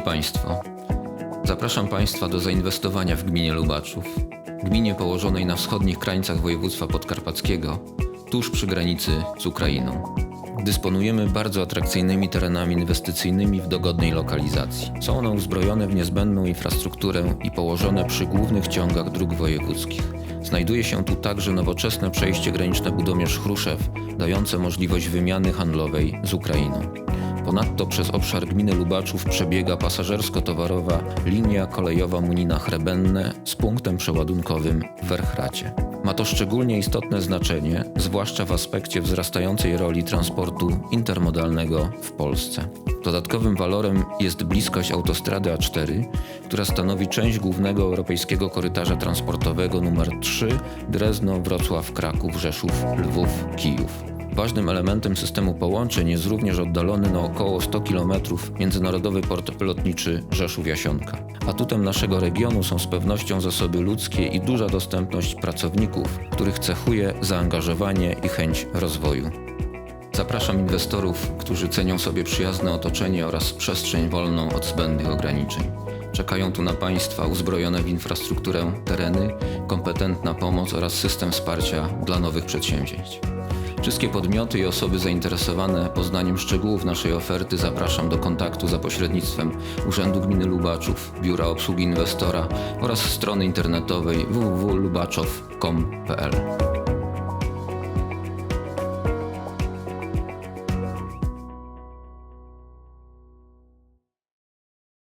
Państwo, zapraszam Państwa do zainwestowania w gminie Lubaczów, gminie położonej na wschodnich krańcach województwa podkarpackiego, tuż przy granicy z Ukrainą. Dysponujemy bardzo atrakcyjnymi terenami inwestycyjnymi w dogodnej lokalizacji. Są one uzbrojone w niezbędną infrastrukturę i położone przy głównych ciągach dróg wojewódzkich. Znajduje się tu także nowoczesne przejście graniczne Budomierz Chruszew, dające możliwość wymiany handlowej z Ukrainą. Ponadto przez obszar gminy Lubaczów przebiega pasażersko-towarowa linia kolejowa Munina Chrebenne z punktem przeładunkowym w Werchracie. Ma to szczególnie istotne znaczenie, zwłaszcza w aspekcie wzrastającej roli transportu intermodalnego w Polsce. Dodatkowym walorem jest bliskość autostrady A4, która stanowi część głównego europejskiego korytarza transportowego nr 3 Drezno, Wrocław, Kraków, Rzeszów, Lwów, Kijów. Ważnym elementem systemu połączeń jest również oddalony na około 100 km międzynarodowy port lotniczy Rzeszów-Jasionka. Atutem naszego regionu są z pewnością zasoby ludzkie i duża dostępność pracowników, których cechuje zaangażowanie i chęć rozwoju. Zapraszam inwestorów, którzy cenią sobie przyjazne otoczenie oraz przestrzeń wolną od zbędnych ograniczeń. Czekają tu na Państwa uzbrojone w infrastrukturę tereny, kompetentna pomoc oraz system wsparcia dla nowych przedsięwzięć. Wszystkie podmioty i osoby zainteresowane poznaniem szczegółów naszej oferty zapraszam do kontaktu za pośrednictwem Urzędu Gminy Lubaczów, Biura Obsługi Inwestora oraz strony internetowej www.lubaczow.com.pl.